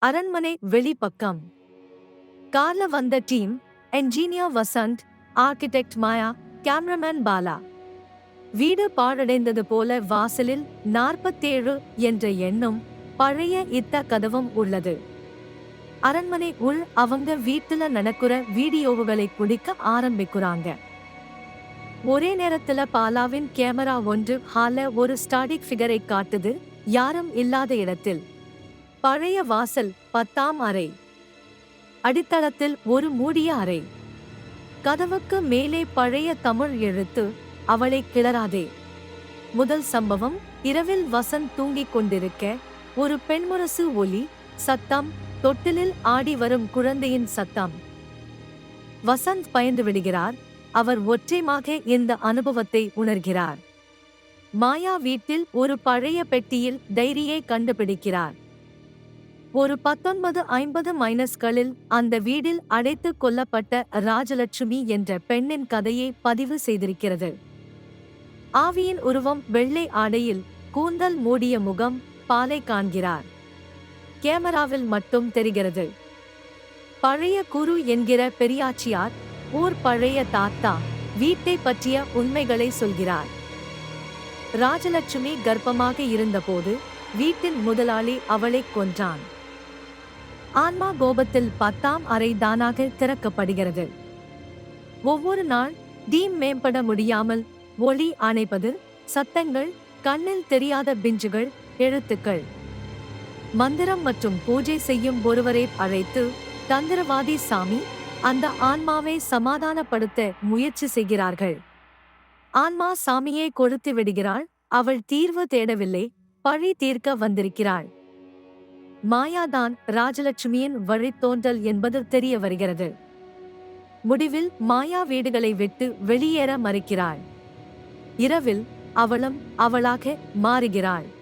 அரண்மனை வெளிப்பக்கம். கார்ல வந்த team engineer Vasanth architect Maya cameraman Bala. வீடு பாழடைந்தது போல வாசலில் நாற்பத்தேழு என்ற எண்ணும் பழைய இத்த கதவும் உள்ளது. அரண்மனை உள் அவங்க வீட்டுல நடக்கிற வீடியோவுகளை குடிக்க ஆரம்பிக்கிறாங்க. ஒரே நேரத்துல பாலாவின் கேமரா ஒன்று ஹால ஒரு ஸ்டாடிக் ஃபிகரை காட்டுது யாரும் இல்லாத இடத்தில். பழைய வாசல் பத்தாம் அறை. அடித்தளத்தில் ஒரு மூடிய அறை. கதவுக்கு மேலே பழைய தமிழ் எழுத்து அவளை கிளறாதே. முதல் சம்பவம் இரவில் வசந்த் தூங்கிக் கொண்டிருக்க ஒரு பெண்முரசு ஒலி சத்தம் தொட்டிலில் ஆடி வரும் குழந்தையின் சத்தம். வசந்த் பயந்து விடுகிறார் அவர் ஒற்றைமாக இந்த அனுபவத்தை உணர்கிறார். மாயா வீட்டில் ஒரு பழைய பெட்டியில் டைரியை கண்டுபிடிக்கிறார். ஒரு பத்தொன்பது ஐம்பது மைனஸ்களில் அந்த வீடில் அடைத்து கொல்லப்பட்ட ராஜலட்சுமி என்ற பெண்ணின் கதையை பதிவு செய்திருக்கிறது. ஆவியின் உருவம் வெள்ளை ஆடையில் கூந்தல் மூடிய முகம் பாலை காண்கிறார். கேமராவில் மட்டும் தெரிகிறது. பழைய குரு என்கிற பெரியாச்சியார் ஊர் பழைய தாத்தா வீட்டை பற்றிய உண்மைகளை சொல்கிறார். ராஜலட்சுமி கர்ப்பமாக இருந்தபோது வீட்டின் முதலாளி அவளை கொன்றான். ஆன்மா கோபத்தில் பத்தாம் அறை தானாக திறக்கப்படுகிறது. ஒவ்வொரு நாள் டீம் மேம்பட முடியாமல் ஒளி அணைப்பது சத்தங்கள் கண்ணில் தெரியாத பிஞ்சுகள் எழுத்துக்கள். மந்திரம் மற்றும் பூஜை செய்யும் ஒருவரை அழைத்து தந்திரவாதி சாமி அந்த ஆன்மாவை சமாதானப்படுத்த முயற்சி செய்கிறார்கள். ஆன்மா சாமியை கொடுத்து விடுகிறாள் அவள் தீர்வு தேடவில்லை பழி தீர்க்க வந்திருக்கிறாள். மாயாதான் ராஜலட்சுமியின் வழித்தோன்றல் என்பது தெரிய வருகிறது. முடிவில் மாயா வீடுகளை விட்டு வெளியேற மறுக்கிறாள். இரவில் அவளும் அவளாக மாறுகிறாள்.